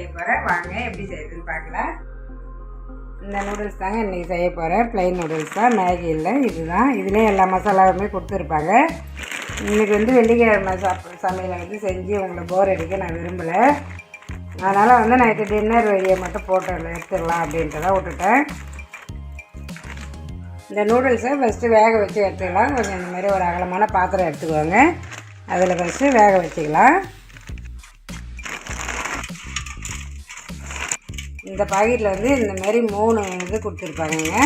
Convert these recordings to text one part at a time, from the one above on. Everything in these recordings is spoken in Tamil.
செய்ய போகிறேன் வாங்க எப்படி செய்யுதுன்னு பார்க்கலாம். இந்த நூடுல்ஸ் தாங்க இன்றைக்கி செய்ய போகிறேன் ப்ளைன் நூடுல்ஸ் தான். மேகி இல்லை இதுதான். இதுலேயும் எல்லா மசாலாவுமே கொடுத்துருப்பாங்க. இன்றைக்கி வந்து வெள்ளிக்கிழமை சாப் சமையலை வந்து செஞ்சு உங்களை போர் அடிக்க நான் விரும்பலை. அதனால் வந்து நைட்டு டின்னர் வெளியே மட்டும் போட்டு எடுத்துடலாம் அப்படின்ட்டு தான் விட்டுட்டேன். இந்த நூடுல்ஸை ஃபஸ்ட்டு வேக வச்சு எடுத்துக்கலாம். கொஞ்சம் இந்த மாதிரி ஒரு அகலமான பாத்திரம் எடுத்துக்கோங்க. அதில் ஃபஸ்ட்டு வேக வச்சுக்கலாம். இந்த பாக்கெட்டில் வந்து இந்தமாரி மூணு இது கொடுத்துருப்பாங்கங்க.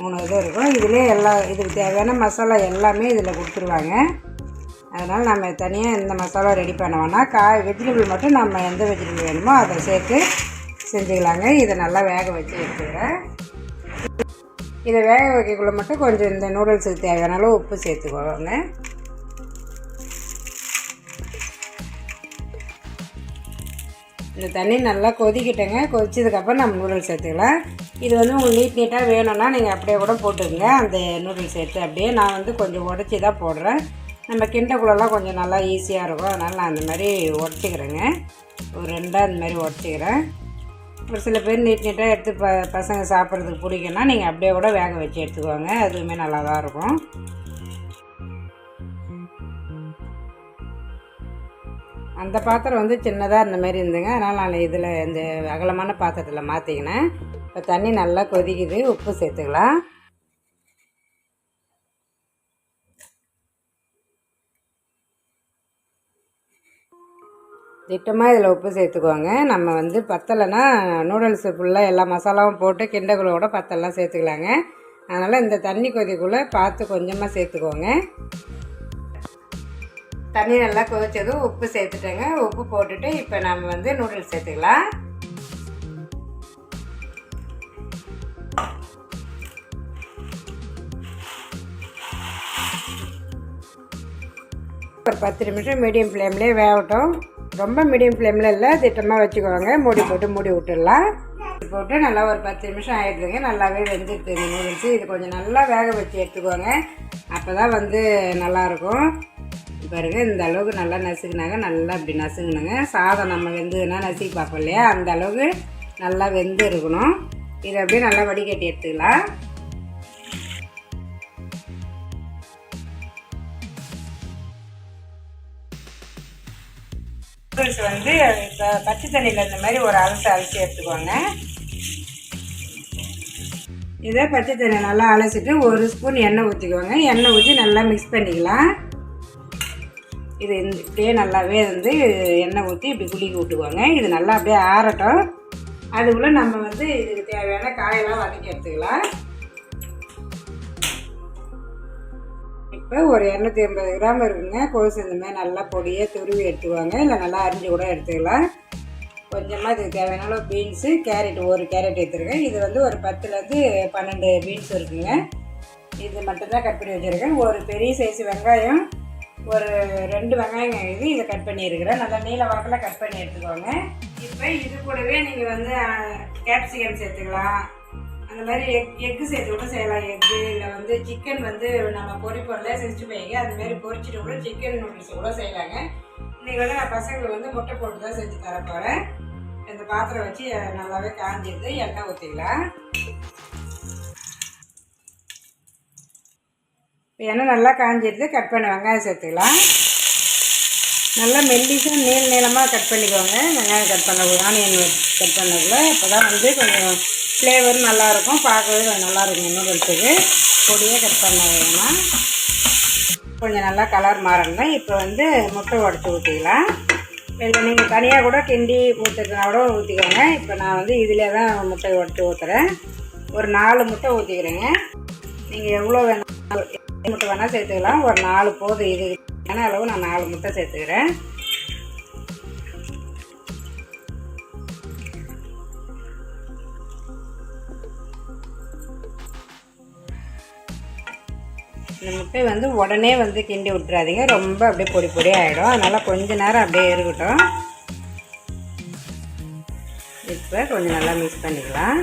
மூணு இது இருக்கும். இதுலேயே எல்லா இதுக்கு தேவையான மசாலா எல்லாமே இதில் கொடுத்துருவாங்க. அதனால் நம்ம தனியாக இந்த மசாலா ரெடி பண்ண காய் வெஜிடபிள் மட்டும் நம்ம எந்த வெஜிடபிள் வேணுமோ அதை சேர்த்து செஞ்சுக்கலாங்க. இதை நல்லா வேக வச்சு எடுத்துக்கிறேன். இதை வேக வைக்கக்குள்ளே மட்டும் கொஞ்சம் இந்த நூடுல்ஸுக்கு தேவையான அளவு உப்பு சேர்த்துக்கோங்க. இந்த தண்ணி நல்லா கொதிக்கிட்டேங்க. கொதிச்சதுக்கப்புறம் நம்ம நூடுல்ஸ் சேர்த்துக்கலாம் இது வந்து உங்களுக்கு நீட் நீட்டாக வேணும்னா நீங்கள் அப்படியே கூட போட்டுக்கோங்க. அந்த நூடுல்ஸ் எடுத்து அப்படியே நான் வந்து கொஞ்சம் உடச்சி தான் போடுறேன். நம்ம கிண்டக்குள்ளெல்லாம் கொஞ்சம் நல்லா ஈஸியாக இருக்கும். அதனால் நான் அந்த மாதிரி உடச்சிக்கிறேங்க. ஒரு ரெண்டாக அந்த மாதிரி உடச்சிக்கிறேன். ஒரு சில பேர் நீட் நீட்டாக எடுத்து ப பசங்க சாப்பிட்றதுக்கு பிடிக்குன்னா நீங்கள் அப்படியே கூட வேக வச்சு எடுத்துக்கோங்க. அதுவுமே நல்லா தான் இருக்கும். அந்த பாத்திரம் வந்து சின்னதாக இருந்த மாதிரி இருந்துங்க அதனால் நான் இதில் இந்த அகலமான பாத்திரத்தில் மாற்றிக்கினேன் இப்போ தண்ணி நல்லா கொதிக்குது. உப்பு சேர்த்துக்கலாம். திட்டமாக இதில் உப்பு சேர்த்துக்கோங்க. நம்ம வந்து பத்தலைன்னா நூடுல்ஸு ஃபுல்லாக எல்லா மசாலாவும் போட்டு கிண்டகுலோட பத்தெல்லாம் சேர்த்துக்கலாங்க. அதனால் இந்த தண்ணி கொதிக்குள்ளே பார்த்து கொஞ்சமாக சேர்த்துக்கோங்க. தண்ணி நல்லா கொதிச்சதும் உப்பு சேர்த்துட்டேங்க. உப்பு போட்டுட்டு இப்போ நம்ம வந்து நூடுல்ஸ் சேர்த்துக்கலாம். ஒரு பத்து நிமிஷம் மீடியம் ஃப்ளேம்லேயே வேகட்டும். ரொம்ப மீடியம் ஃப்ளேமில் இல்லை திட்டமாக வச்சுக்கோங்க. மூடி போட்டு மூடி விட்டுடலாம். போட்டு நல்லா ஒரு பத்து நிமிஷம் ஆகிடுதுங்க நல்லாவே வெந்துடுது நூடுல்ஸு இது கொஞ்சம் நல்லா வேக வச்சு எடுத்துக்கோங்க. அப்போ தான் வந்து நல்லாயிருக்கும் பாருங்க இந்த அளவுக்கு நல்லா நசுக்குனாங்க நல்லா இப்படி நசுக்கணுங்க சாதம் நம்ம வெந்ததுன்னா நசுக்கி பார்ப்போம் இல்லையா? அந்த அளவுக்கு நல்லா வெந்து இருக்கணும். இதை அப்படியே நல்லா வடிகட்டி எடுத்துக்கலாம். நூடுல்ஸ் வந்து இப்போ பச்சை தண்ணியில் இந்த மாதிரி ஒரு அலசு அலசி எடுத்துக்கோங்க. இதை பச்சை தண்ணி நல்லா அலசிட்டு ஒரு ஸ்பூன் எண்ணெய் ஊற்றிக்கோங்க எண்ணெய் ஊற்றி நல்லா மிக்ஸ் பண்ணிக்கலாம். இது இப்படியே நல்லாவே வந்து எண்ணெய் ஊற்றி இப்படி குளிக்க விட்டுக்குவாங்க. இது நல்லா அப்படியே ஆறட்டும். அதுக்குள்ளே நம்ம வந்து இதுக்கு தேவையான காயெல்லாம் வதக்கி எடுத்துக்கலாம். இப்போ ஒரு இரநூத்தி ஐம்பது கிராம் இருக்குங்க. கோஸ் இந்த மாதிரி நல்லா பொடியாக துருவி எடுத்துக்குவாங்க. இல்லை நல்லா அரிஞ்சு கூட எடுத்துக்கலாம். கொஞ்சமாக இதுக்கு தேவையான அளவு பீன்ஸு கேரட் ஒரு கேரட் எடுத்துருக்கேன். இது வந்து ஒரு பத்துலேருந்து பன்னெண்டு பீன்ஸ் இருக்குங்க. இது மட்டும்தான் கட் பண்ணி வச்சுருக்கேன். ஒரு பெரிய சைஸ் வெங்காயம் ஒரு ரெண்டு வெங்காயம் இது இதை கட் பண்ணியிருக்கிறேன். நல்லா நீல வாக்கில் கட் பண்ணி எடுத்துக்கோங்க. இப்போ இது கூடவே நீங்கள் வந்து கேப்சிகம் சேர்த்துக்கலாம். அந்த மாதிரி எக் எக்கு சேர்த்து கூட செய்யலாம். எக்கு இல்லை வந்து சிக்கன் வந்து நம்ம பொரிப்பொருளே செஞ்சு போய்ங்க அந்த மாதிரி பொரிச்சிட்டு கூட சிக்கன் நூடுல்ஸ் கூட செய்யலாங்க. இன்றைக்கி வந்து நான் பசங்களுக்கு வந்து முட்டை போட்டு தான் செஞ்சு தர போகிறேன் இந்த பாத்திரம் வச்சு நல்லாவே காஞ்சிடுது எண்ணெய் ஊற்றிக்கலாம் இப்போ எண்ணெய் நல்லா காஞ்சிடுது கட் பண்ண. வெங்காயம் சேர்த்துக்கலாம். நல்லா மெல்லிசாக நீள் நீளமாக கட் பண்ணிக்கோங்க. வெங்காயம் கட் பண்ண ஆனியன் கட் பண்ணக்குள்ள அப்போ தான் வந்து கொஞ்சம் ஃப்ளேவர் நல்லாயிருக்கும். பார்க்கவே கொஞ்சம் நல்லாயிருக்கும் நூடுல்ஸுக்கு பொடியே கட் பண்ண வேணாம். கொஞ்சம் நல்லா கலர் மாறணும் இப்போ வந்து முட்டை உடச்சி ஊற்றிக்கலாம் இதில் நீங்கள் தனியாக கூட கிண்டி ஊற்றுறதுனா கூட ஊற்றிக்கோங்க இப்போ நான் வந்து இதிலே தான் முட்டை உடச்சி ஊற்றுறேன் ஒரு நாலு முட்டை ஊற்றிக்கிறேங்க நீங்கள் எவ்வளோ வேணும் முட்டை வேணால் சேர்த்துக்கலாம். ஒரு நாலு போதும் இது ஏன்னா அளவு நான் நாலு முட்டை சேர்த்துக்கிறேன். இந்த முட்டை வந்து உடனே வந்து கிண்டி விட்டுறாதீங்க. ரொம்ப அப்படியே பொடி பொடி ஆகிடும் அதனால் கொஞ்ச நேரம் அப்படியே இருக்கட்டும். இப்போ கொஞ்சம் நல்லா மிக்ஸ் பண்ணிக்கலாம்.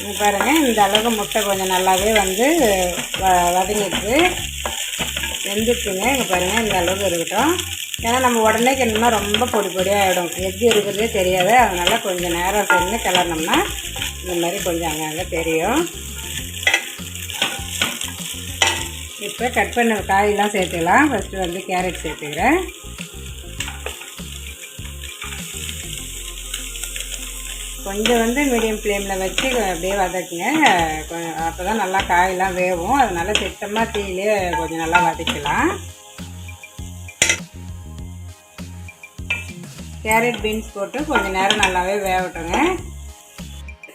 இங்க பாருங்கள் இந்த அளவுக்கு முட்டை கொஞ்சம் நல்லாவே வந்து வ வதங்கிடுது. வெந்துச்சுங்க இங்கே பாருங்கள் இந்த அளவுக்கு இருக்கட்டும். ஏன்னா நம்ம உடனே கிண்டோம்னா ரொம்ப பொடி பொடியாக ஆகிடும் எது இருக்கிறதே தெரியாது. அதனால் கொஞ்சம் நேரம் சென்று கிளறினோம்னா இந்த மாதிரி கொஞ்சம் அங்கங்கே தெரியும். இப்போ கட் பண்ண காயெல்லாம் சேர்த்துக்கலாம். ஃபஸ்ட்டு வந்து கேரட் சேர்த்துக்கிறேன். கொஞ்சம் வந்து மீடியம் ஃப்ளேமில் வச்சு அப்படியே வதக்குங்க. அப்போ தான் நல்லா காயெல்லாம் வேகும் அதனால் திட்டமாக தீயிலே கொஞ்சம் நல்லா வதக்கலாம். கேரட் பீன்ஸ் போட்டு கொஞ்சம் நேரம் நல்லாவே வேகட்டுங்க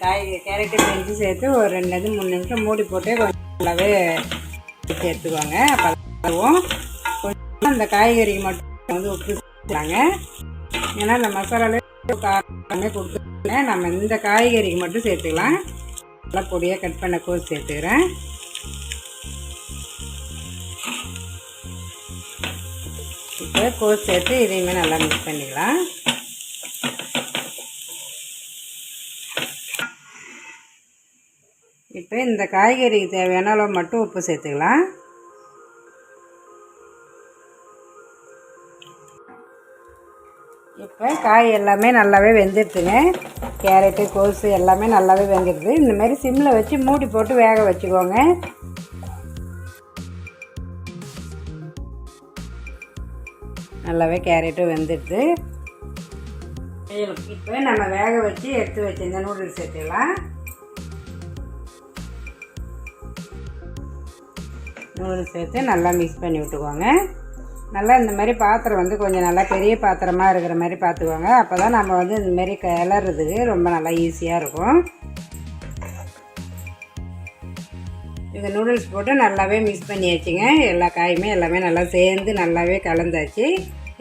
காய் கேரட்டு பீன்ஸு சேர்த்து ஒரு ரெண்டு மூணு நிமிஷம் மூடி போட்டு கொஞ்சம் நல்லாவே சேர்த்துக்கோங்க. அப்போ கொஞ்சம் அந்த காய்கறிக்கு மட்டும் வந்து உப்பு சேர்த்துலாங்க ஏன்னா அந்த மசாலாலே காரமே கொடுத்து நம்ம இந்த காய்கறிக்கு மட்டும் சேர்த்துக்கலாம். நல்லா பொடியாக கட் பண்ண கோஸ் சேர்த்துக்கிறேன். இப்போ கோஸ் சேர்த்து இதையுமே நல்லா மிக்ஸ் பண்ணிக்கலாம். இப்போ இந்த காய்கறிக்கு தேவையான அளவு மட்டும் உப்பு சேர்த்துக்கலாம். இப்போ காய் எல்லாமே நல்லாவே வெந்துடுதுங்க கேரட்டு கோஸு எல்லாமே நல்லாவே வெந்துடுது இந்தமாரி சிம்மில் வச்சு மூடி போட்டு வேக வச்சுக்கோங்க. நல்லாவே கேரட்டும் வெந்துடுது இப்போ நம்ம வேக வச்சு எடுத்து வச்சுருந்த நூடுல்ஸ் சேர்த்துக்கலாம் நூடுல்ஸ் சேர்த்து நல்லா மிக்ஸ் பண்ணி விட்டுக்கோங்க. நல்லா இந்த மாதிரி பாத்திரம் வந்து கொஞ்சம் நல்லா பெரிய பாத்திரமாக இருக்கிற மாதிரி பார்த்துக்கோங்க அப்போ தான் நம்ம வந்து இந்த மாதிரி கிளறதுக்கு ரொம்ப நல்லா ஈஸியாக இருக்கும். இந்த நூடுல்ஸ் போட்டு நல்லாவே மிக்ஸ் பண்ணியாச்சுங்க. எல்லா காயுமே எல்லாமே நல்லா சேர்ந்து நல்லாவே கலந்தாச்சு.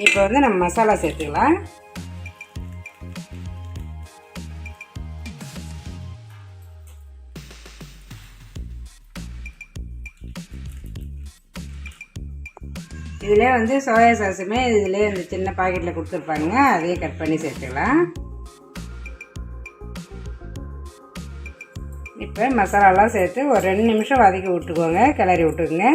இப்போ வந்து நம்ம மசாலா சேர்த்துக்கலாம். இதிலே வந்து சோயா சாஸுமே இதிலே இந்த சின்ன பாக்கெட்டில் கொடுத்துருப்பாங்க. அதையே கட் பண்ணி சேர்த்துக்கலாம். இப்போ மசாலாலாம் சேர்த்து ஒரு ரெண்டு நிமிஷம் வதக்கி விட்டுக்கோங்க. கிளறி விட்டுக்குங்க.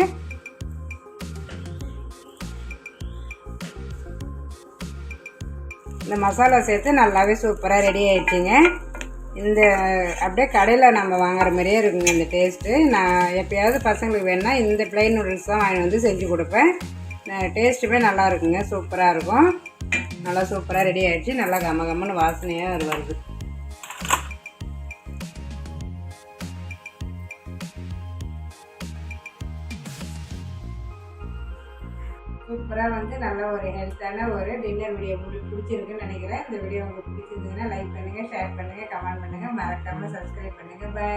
இந்த மசாலா சேர்த்து நல்லாவே சூப்பராக ரெடி ஆகிடுச்சிங்க இந்த அப்படியே கடையில் நம்ம வாங்குற மாதிரியே இருக்குங்க இந்த டேஸ்ட்டு நான் எப்பயாவது பசங்களுக்கு வேணால் இந்த ப்ளைன் நூடுல்ஸ் தான் வாங்கி வந்து செஞ்சு கொடுப்பேன். டேஸ்ட்டுமே நல்லா இருக்குங்க. சூப்பராக இருக்கும். நல்லா சூப்பராக ரெடி ஆகிடுச்சு நல்லா கம கம்மன்னு வாசனையாக வருது. சூப்பராக வந்து நல்ல ஒரு ஹெல்த்தான ஒரு டின்னர் வீடியோ உங்களுக்கு பிடிச்சிருக்குன்னு நினைக்கிறேன். இந்த வீடியோ உங்களுக்கு பிடிச்சிருந்தீங்கன்னா லைக் பண்ணுங்கள் ஷேர் பண்ணுங்கள் கமெண்ட் பண்ணுங்கள் மறக்காமல் சப்ஸ்கிரைப் பண்ணுங்கள் பை